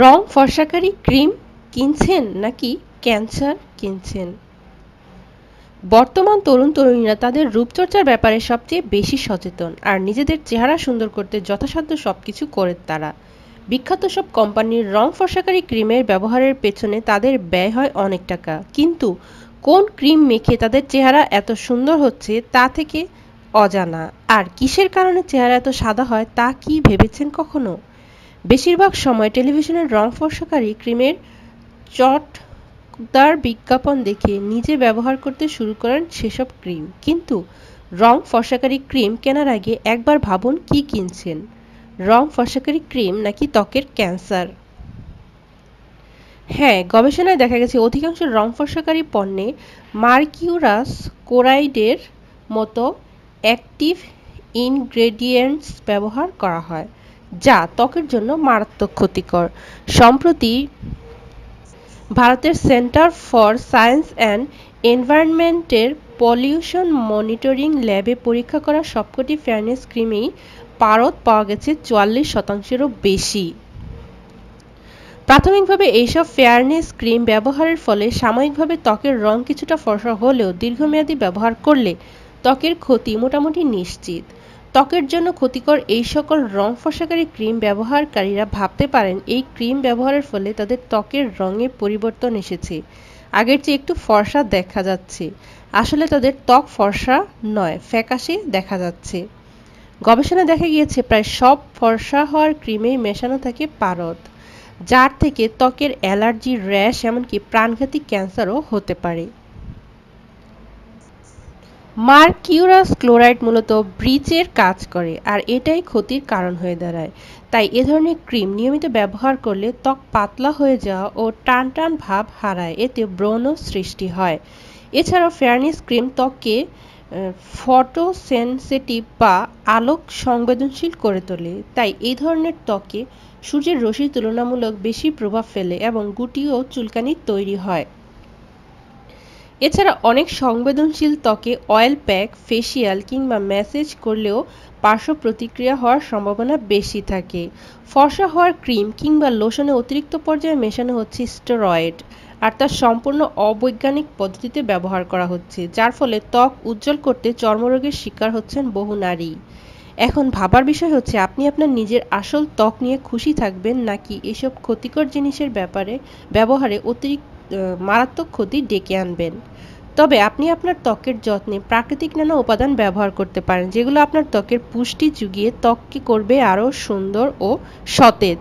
রং ফর্সাকারী cream কিনছেন নাকি cancer কিনছেন? বর্তমান তরুণ তরুণীরা তাদের রূপচর্চার ব্যাপারে সবচেয়ে বেশি সচেতন আর নিজেদের চেহারা সুন্দর করতে যথাসাধ্য সবকিছু করে তারা। বিখ্যাত সব কোম্পানির রং ফর্সাকারী ক্রিমের ব্যবহারের পেছনে তাদের ব্যয় হয় অনেক টাকা। কিন্তু কোন ক্রিম মেখে তাদের চেহারা এত সুন্দর হচ্ছে তা থেকে অজানা। আর কিসের কারণে চেহারা এত সাদা হয় তা কি ভেবেছেন কখনো? বেশিরভাগ সময় টেলিভিশনের রং ফর্সাকারী ক্রিমের চটদার বিজ্ঞাপন দেখে নিজে ব্যবহার করতে শুরু করেন সেসব ক্রিম। কিন্তু রং ফর্সাকারী ক্রিম কেনার আগে একবার ভাবুন কি কিনছেন। রং ফর্সাকারী ক্রিম নাকি ত্বকের ক্যান্সার? হ্যাঁ গবেষণায় দেখা গেছে অধিকাংশ রং ফর্সাকারী পণ্যে মার্কিউরাস কোরাইডের মতো অ্যাক্টিভ ইনগ্রেডিয়েন্টস ব্যবহার করা হয়। যা ত্বকের জন্য মারাত্মক ক্ষতিকর। সম্প্রতি ভারতের সেন্টার ফর সায়েন্স অ্যান্ড এনভায়রনমেন্টের পলিউশন মনিটরিং ল্যাবে পরীক্ষা করা সবকটি ফেয়ারনেস ক্রিমেই পারদ পাওয়া গেছে চুয়াল্লিশ শতাংশেরও বেশি। প্রাথমিকভাবে এইসব ফেয়ারনেস ক্রিম ব্যবহারের ফলে সাময়িকভাবে ত্বকের রং কিছুটা ফর্সা হলেও দীর্ঘমেয়াদী ব্যবহার করলে ত্বকের ক্ষতি মোটামুটি নিশ্চিত। ত্বকের জন্য ক্ষতিকর এই সকল রং ফসাকারী ক্রিম ব্যবহারকারীরা ভাবতে পারেন এই ক্রিম ব্যবহারের ফলে তাদের ত্বকের রঙে পরিবর্তন এসেছে। আগের চেয়ে একটু ফর্সা দেখা যাচ্ছে। আসলে তাদের ত্বক ফর্সা নয়, ফ্যাকাশে দেখা যাচ্ছে। গবেষণায় দেখা গিয়েছে প্রায় সব ফর্সা হওয়ার ক্রিমেই মেশানো থাকে পারদ, যার থেকে ত্বকের অ্যালার্জি, র্যাশ, এমনকি প্রাণঘাতী ক্যান্সারও হতে পারে। মার্কিউরাস ক্লোরাইড মূলত ব্রিচের কাজ করে, আর এটাই ক্ষতির কারণ হয়ে দাঁড়ায়। তাই এ ধরনের ক্রিম নিয়মিত ব্যবহার করলে ত্বক পাতলা হয়ে যাওয়া ও টান টান ভাব হারায়, এতে ব্রণ সৃষ্টি হয়। এছাড়াও ফেয়ারনেস ক্রিম ত্বককে ফটোসেনসিটিভ বা আলোক সংবেদনশীল করে তোলে। তাই এই ধরনের ত্বকে সূর্যের রশ্মি তুলনামূলক বেশি প্রভাব ফেলে এবং গুটি ও চুলকানি তৈরি হয়। এছাড়া অনেক সংবেদনশীল ত্বকে অয়েল প্যাক, ফেসিয়াল কিংবা ম্যাসেজ করলেও পার্শ্ব প্রতিক্রিয়া হওয়ার সম্ভাবনা বেশি থাকে। ফর্সা হওয়ার ক্রিম কিংবা লোশনে অতিরিক্ত পর্যায়ে মেশানো হচ্ছে স্টেরয়েড, আর তা সম্পূর্ণ অবৈজ্ঞানিক পদ্ধতিতে ব্যবহার করা হচ্ছে, যার ফলে ত্বক উজ্জ্বল করতে চর্মরোগের শিকার হচ্ছেন বহু নারী। এখন ভাবার বিষয় হচ্ছে, আপনি আপনার নিজের আসল ত্বক নিয়ে খুশি থাকবেন নাকি এসব ক্ষতিকর জিনিসের ব্যাপারে, ব্যবহারে অতিরিক্ত মারাত্মক ক্ষতি ডেকে আনবেন। তবে আপনি আপনার ত্বকের যত্নে প্রাকৃতিক নানা উপাদান ব্যবহার করতে পারেন, যেগুলো আপনার ত্বকের পুষ্টি জুগিয়ে ত্বককে করবে আরও সুন্দর ও সতেজ।